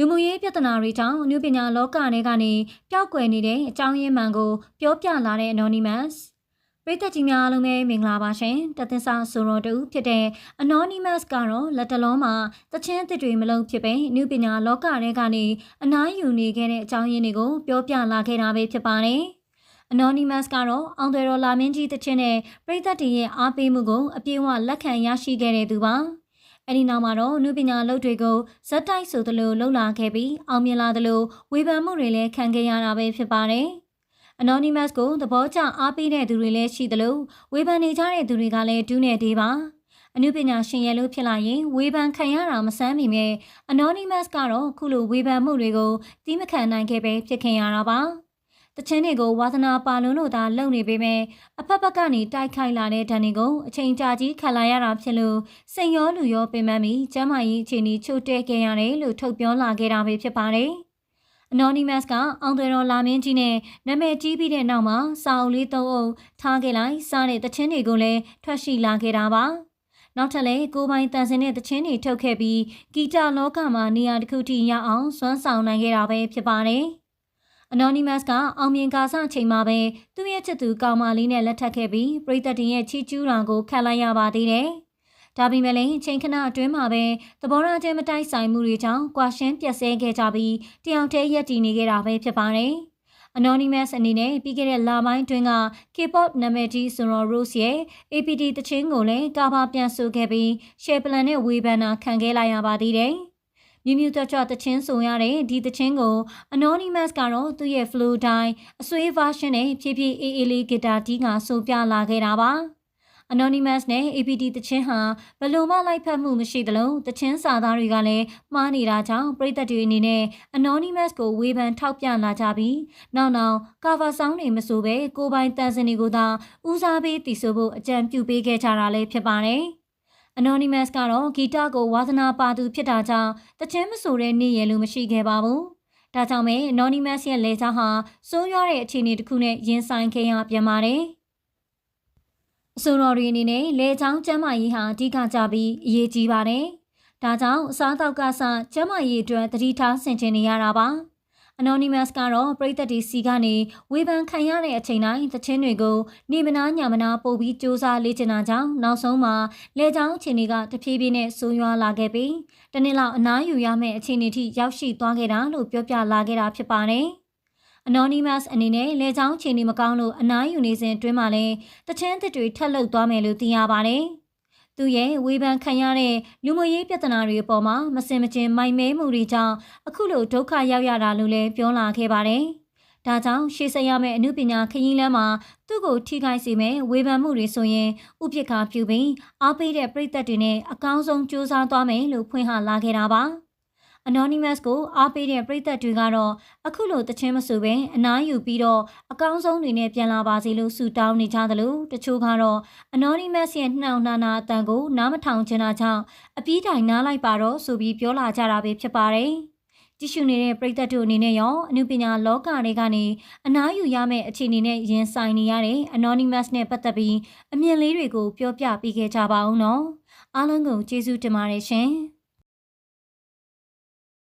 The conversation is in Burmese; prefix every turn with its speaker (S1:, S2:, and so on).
S1: လူမှုရေးပြဿနာတွေကြောင့်အနုပညာလောကထဲကနေပျောက်ကွယ်နေတဲ့အကြောင်းရင်းမှန်ကိုပြောပြလာတဲ့ Anonymous ပရိသတ်ကြီးများအားလုံးပဲမင်္ဂလာပါရှင်တသင်္စာဆိုတော်တူဖြစ်တဲ့ Anonymous ကတော့လက်တလုံးမှာတချင်းအစ်တွေမလုံးဖြစ်ပဲအနုပညာလောကထဲကနေအနားယူနေခဲ့တဲ့အကြောင်းရင်းတွေကိုပြောပြလာခဲ့တာပဲဖြစ်ပါတယ် Anonymous ကတော့အောင်တယ်တော်လာမင်းကြီးတချင်းနဲ့ပရိသတ်တွေရဲ့အားပေးမှုကိုအပြည့်အဝလက်ခံရရှိခဲ့တဲ့သူပါ။ အဲဒီနောက်မှာတော့နုပညာလုပ်တွေကိုဇက်တိုက်ဆိုသလိုလှုပ်လာခဲ့ပြီးအောင်မြင်လာသလိုဝေဖန်မှုတွေလည်းခံခဲ့ရတာပဲဖြစ်ပါတယ်။ Anonymous ကိုသဘောကျအားပေးတဲ့သူတွေလည်းရှိသလိုဝေဖန်နေကြတဲ့သူတွေကလည်းဒူးနေသေးပါ။အနုပညာရှင်ရဲ့လို့ဖြစ်လာရင်ဝေဖန်ခံရတာမဆန်းမိမဲ့ Anonymous ကတော့ခုလိုဝေဖန်မှုတွေကိုတီးမခံနိုင်ခဲ့ပဲဖြစ်ခင်ရတာပါ။ တချင်းတွေကိုဝါသနာပါလုံးလို့သာလုပ်နေပေမဲ့အဖက်ဖက်ကနေတိုက်ခိုက်လာတဲ့ဒဏ်တွေကိုအချိန်ကြာကြီးခံလာရတာဖြစ်လို့စိတ်ရောလူရောပင်ပန်းပြီးကျမ်းမာရေးအခြေအနေချို့တဲ့ခဲ့ရတယ်လို့ထုတ်ပြောလာခဲ့တာပဲဖြစ်ပါတယ်။ Anonymous ကအောင်တယ်တော်လာမင်းကြီးနဲ့နာမည်ကြီးပြီးတဲ့နောက်မှာစာအုပ်လေးသုံးအုပ်ထားခဲ့လိုက်စားတဲ့တချင်းတွေကိုလည်းထွက်ရှိလာခဲ့တာပါ။နောက်ထပ်လည်းကိုပိုင်တန်စင်တဲ့တချင်းတွေထုတ်ခဲ့ပြီးဂီတလောကမှာနေရာတစ်ခုထိရအောင်စွမ်းဆောင်နိုင်ခဲ့တာပဲဖြစ်ပါတယ်။ Anonymous ကအောင်မြင်ကာစချိန်မှာပဲသူ့ရဲ့ချစ်သူကောင်မလေးနဲ့လက်ထပ်ခဲ့ပြီးပရိသတ်တင်ရဲ့ချီကျူးတာကိုခံလိုက်ရပါသေးတယ်။ဒါပေမဲ့လည်းချိန်ခဏအတွင်းမှာပဲသဘောထားချင်းမတိုက်ဆိုင်မှုတွေကြောင့်ကွာရှင်းပြက်ဆဲခဲ့ကြပြီးတယောက်တည်းရက်တည်နေခဲ့တာပဲဖြစ်ပါတယ်။ Anonymous အနေနဲ့ပြီးခဲ့တဲ့လပိုင်းတွင်းက K-pop နာမည်ကြီးဆိုတော့ Rose ရဲ့ APT တချင်းကိုလည်းကာဘာပြန်ဆိုခဲ့ပြီး share plan နဲ့ဝေဖန်တာခံခဲ့လိုက်ရပါသေးတယ်။ မြူးမြူးကြွကြွတချင်းဆိုရတဲ့ဒီတချင်းကို Anonymous ကတော့သူ့ရဲ့ flow တိုင်းအဆွေး version နဲ့ဖြည်းဖြည်းအေးအေးလေးဂီတာတီးကဆိုပြလာခဲ့တာပါ Anonymous နဲ့ APD တချင်းဟာဘလို့မှလိုက်ဖက်မှုမရှိသလိုတချင်းစာသားတွေကလည်းမှားနေတာကြောင့်ပြည်သက်တွေအနေနဲ့ Anonymous ကိုဝေဖန်ထောက်ပြလာကြပြီးနောက်နောက် cover song တွေမဆိုပဲကိုပိုင်တန်စင်တွေကိုသာဦးစားပေးတည်ဆိုဖို့အကြံပြုပေးခဲ့ကြတာလည်းဖြစ်ပါတယ်။ Anonymous ကတော့ဂီတကိုဝါသနာပါသူဖြစ်တာကြောင့်တချင်းမဆိုတဲ့နေ့ရလို့မရှိခဲ့ပါဘူး။ဒါကြောင့်ပဲ Anonymous ရဲ့လေကြောင်းဟာစိုးရွားတဲ့အခြေအနေတစ်ခုနဲ့ရင်ဆိုင်ခဲ့ရပြန်ပါတယ်။အဆိုတော်တွေအနေနဲ့လေချောင်းကျမ်းမာရေးဟာအဓိကကြပြီးအရေးကြီးပါတယ်။ဒါကြောင့်အစားအသောက်ကစကျမ်းမာရေးအတွက်တတိထားဆင်ခြင်နေရတာပါ။ Anonymous ကတော့ပရိသတ်ဒီစီကနေဝေဖန်ခံရတဲ့အချိန်တိုင်းသချင်းတွေကိုနေမနာညမနာပို့ပြီးစူးစမ်းလေ့ကျင့်တာကြောင့်နောက်ဆုံးမှာလေချောင်းအခြေအနေကတဖြည်းဖြည်းနဲ့ဆိုးရွားလာခဲ့ပြီးတနေ့လောက်အနားယူရမယ့်အခြေအနေထိရောက်ရှိသွားခဲ့တာလို့ပြောပြလာခဲ့တာဖြစ်ပါတယ်။ Anonymous အနေနဲ့လေချောင်းအခြေအနေမကောင်းလို့အနားယူနေစဉ်အတွင်းမှာလည်းတချင်းသစ်တွေထက်လုတ်သွားမယ်လို့သိရပါတယ်။ သူရဲ့ဝေဖန်ခံရတဲ့လူမှုရေးပြဿနာတွေအပေါ်မှာမစင်မကျင်မိုက်မဲမှုတွေကြောင့်အခုလိုဒုက္ခရောက်ရတာလို့လည်းပြောလာခဲ့ပါတယ်။ဒါကြောင့်ရှေ့ဆက်ရမယ့်အမှုပညာခရီးလမ်းမှာသူ့ကိုထိခိုက်စေမဲ့ဝေဖန်မှုတွေဆိုရင်ဥပက္ခပြုပြီးအားပေးတဲ့ပြည်သက်တွေနဲ့အကောင်းဆုံးကြိုးစားသွားမယ်လို့ဖွင့်ဟလာခဲ့တာပါ။ Anonymous ကိုအားပေးတဲ့ပရိသတ်တွေကတော့အခုလိုတခြင်းမဆိုပဲအနားယူပြီးတော့အကောင်းဆုံးတွေနဲ့ပြန်လာပါစေလို့ဆုတောင်းနေကြသလိုတချို့ကတော့ Anonymous ရဲ့နှောင်နှာနာအတန်ကိုနားမထောင်ချင်တာကြောင့်အပြီးတိုင်နားလိုက်ပါတော့ဆိုပြီးပြောလာကြတာပဲဖြစ်ပါတယ်။ကြည့်ရှုနေတဲ့ပရိသတ်တို့အနေနဲ့ရောအနုပညာလောကတွေကနေအနားယူရမယ့်အခြေအနေနဲ့ရင်ဆိုင်နေရတဲ့ Anonymous နဲ့ပတ်သက်ပြီးအမြင်လေးတွေကိုပြောပြပေးခဲ့ကြပါဦးနော်။အားလုံးကိုကျေးဇူးတင်ပါတယ်ရှင်။